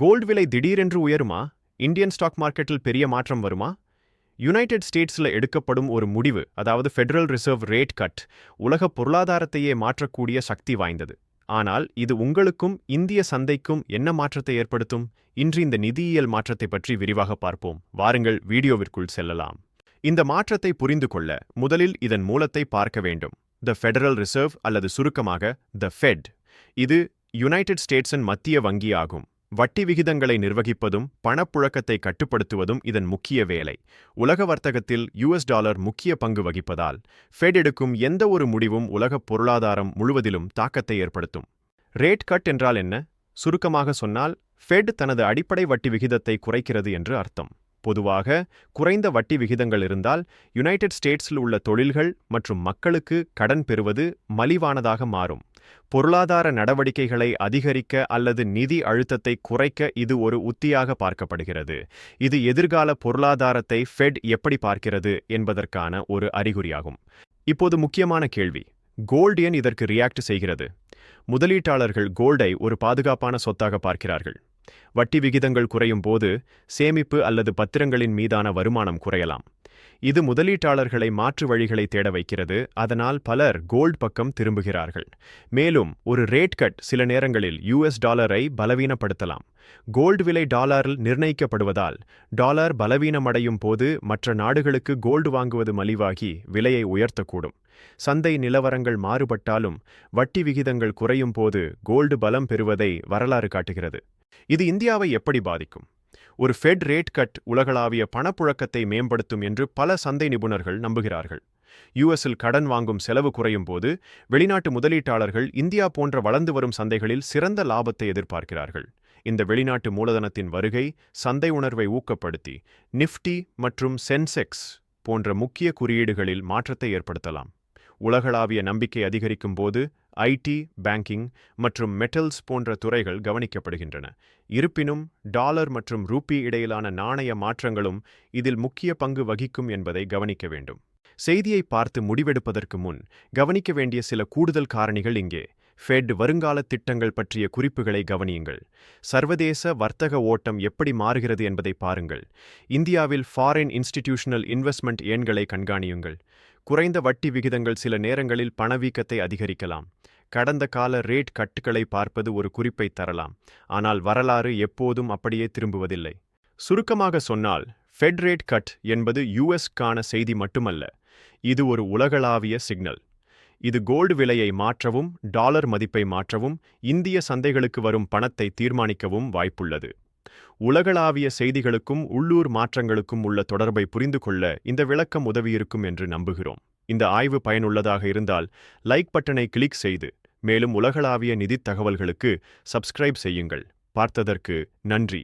Gold விலை திடீரென்று உயருமா? Indian stock மார்க்கெட்டில் பெரிய மாற்றம் வருமா? யுனைடெட் ஸ்டேட்ஸ்ல எடுக்கப்படும் ஒரு முடிவு அதாவது ஃபெடரல் ரிசர்வ் ரேட் கட் உலக பொருளாதாரத்தையே மாற்றக்கூடிய சக்தி வாய்ந்தது. ஆனால் இது உங்களுக்கும் இந்திய சந்தைக்கும் என்ன மாற்றத்தை ஏற்படுத்தும்? இன்று இந்த நிதியியல் மாற்றத்தை பற்றி விரிவாக பார்ப்போம். வாருங்கள் வீடியோவிற்குள் செல்லலாம். இந்த மாற்றத்தை புரிந்து கொள்ள முதலில் இதன் மூலத்தை பார்க்க வேண்டும். த ஃபெடரல் ரிசர்வ் அல்லது சுருக்கமாக த ஃபெட். இது யுனைடெட் ஸ்டேட்ஸின் மத்திய வங்கி ஆகும் வட்டி விகிதங்களை நிர்வகிப்பதும் பணப்புழக்கத்தை கட்டுப்படுத்துவதும் இதன் முக்கிய வேலை. உலக வர்த்தகத்தில் யுஎஸ் டாலர் முக்கிய பங்கு வகிப்பதால் ஃபெட் எடுக்கும் எந்த ஒரு முடிவும் உலகப் பொருளாதாரம் முழுவதிலும் தாக்கத்தை ஏற்படுத்தும். ரேட் கட் என்றால் என்ன? சுருக்கமாக சொன்னால் ஃபெட் தனது அடிப்படை வட்டி விகிதத்தை குறைக்கிறது என்று அர்த்தம். பொதுவாக குறைந்த வட்டி விகிதங்கள் இருந்தால் யுனைடெட் ஸ்டேட்ஸில் உள்ள தொழில்கள் மற்றும் மக்களுக்கு கடன் பெறுவது மலிவானதாக மாறும். பொருளாதார நடவடிக்கைகளை அதிகரிக்க அல்லது நிதி அழுத்தத்தை குறைக்க இது ஒரு உத்தியாக பார்க்கப்படுகிறது. இது எதிர்கால பொருளாதாரத்தை ஃபெட் எப்படி பார்க்கிறது என்பதற்கான ஒரு அறிகுறியாகும். இப்போது முக்கியமான கேள்வி. கோல்டு ஏன் இதற்கு ரியாக்ட் செய்கிறது? முதலீட்டாளர்கள் கோல்டை ஒரு பாதுகாப்பான சொத்தாக பார்க்கிறார்கள். வட்டி விகிதங்கள் குறையும் போது சேமிப்பு அல்லது பத்திரங்களின் மீதான வருமானம் குறையலாம். இது முதலீட்டாளர்களை மாற்று வழிகளை தேட வைக்கிறது. அதனால் பலர் கோல்ட் பக்கம் திரும்புகிறார்கள். மேலும் ஒரு ரேட் கட் சில நேரங்களில் யுஎஸ் டாலரை பலவீனப்படுத்தலாம். கோல்டு விலை டாலரில் நிர்ணயிக்கப்படுவதால் டாலர் பலவீனமடையும் போது மற்ற நாடுகளுக்கு கோல்டு வாங்குவது மலிவாகி விலையை உயர்த்தக்கூடும். சந்தை நிலவரங்கள் மாறுபட்டாலும் வட்டி விகிதங்கள் குறையும் போது கோல்டு பலம் பெறுவதை வரலாறு காட்டுகிறது. இது இந்தியாவை எப்படி பாதிக்கும்? ஒரு ஃபெட் ரேட் கட் உலகளாவிய பணப்புழக்கத்தை மேம்படுத்தும் என்று பல சந்தை நிபுணர்கள் நம்புகிறார்கள். யுஎஸில் கடன் வாங்கும் செலவு குறையும் போது வெளிநாட்டு முதலீட்டாளர்கள் இந்தியா போன்ற வளர்ந்து வரும் சந்தைகளில் சிறந்த லாபத்தை எதிர்பார்க்கிறார்கள். இந்த வெளிநாட்டு மூலதனத்தின் வருகை சந்தை உணர்வை ஊக்கப்படுத்தி நிஃப்டி மற்றும் சென்செக்ஸ் போன்ற முக்கிய குறியீடுகளில் மாற்றத்தை ஏற்படுத்தலாம். உலகளாவிய நம்பிக்கை அதிகரிக்கும் போது ஐடி பேங்கிங் மற்றும் மெட்டல்ஸ் போன்ற துறைகள் கவனிக்கப்படுகின்றன. இருப்பினும் டாலர் மற்றும் ரூபி இடையிலான நாணய மாற்றங்களும் இதில் முக்கிய பங்கு வகிக்கும் என்பதை கவனிக்க வேண்டும். செய்தியை பார்த்து முடிவெடுப்பதற்கு முன் கவனிக்க வேண்டிய சில கூடுதல் காரணிகள் இங்கே. ஃபெட் வருங்கால திட்டங்கள் பற்றிய குறிப்புகளை கவனியுங்கள். சர்வதேச வர்த்தக ஓட்டம் எப்படி மாறுகிறது என்பதை பாருங்கள். இந்தியாவில் ஃபாரின் இன்ஸ்டிடியூஷனல் இன்வெஸ்ட்மெண்ட் எண்களை கண்காணியுங்கள். குறைந்த வட்டி விகிதங்கள் சில நேரங்களில் பணவீக்கத்தை அதிகரிக்கலாம். கடந்த கால ரேட் கட்டுகளை பார்ப்பது ஒரு குறிப்பை தரலாம். ஆனால் வரலாறு எப்போதும் அப்படியே திரும்புவதில்லை. சுருக்கமாக சொன்னால் ஃபெட் ரேட் கட் என்பது யுஎஸ்க்கான செய்தி மட்டுமல்ல. இது ஒரு உலகளாவிய சிக்னல் இது கோல்டு விலையை மாற்றவும் டாலர் மதிப்பை மாற்றவும் இந்திய சந்தைகளுக்கு வரும் பணத்தை தீர்மானிக்கவும் வாய்ப்புள்ளது. உலகளாவிய செய்திகளுக்கும் உள்ளூர் மாற்றங்களுக்கும் உள்ள தொடர்பை புரிந்து கொள்ள இந்த விளக்கம் உதவியிருக்கும் என்று நம்புகிறோம். இந்த ஆய்வு பயனுள்ளதாக இருந்தால் லைக் பட்டனை கிளிக் செய்து மேலும் உலகளாவிய நிதித் தகவல்களுக்கு சப்ஸ்கிரைப் செய்யுங்கள். பார்த்ததற்கு நன்றி.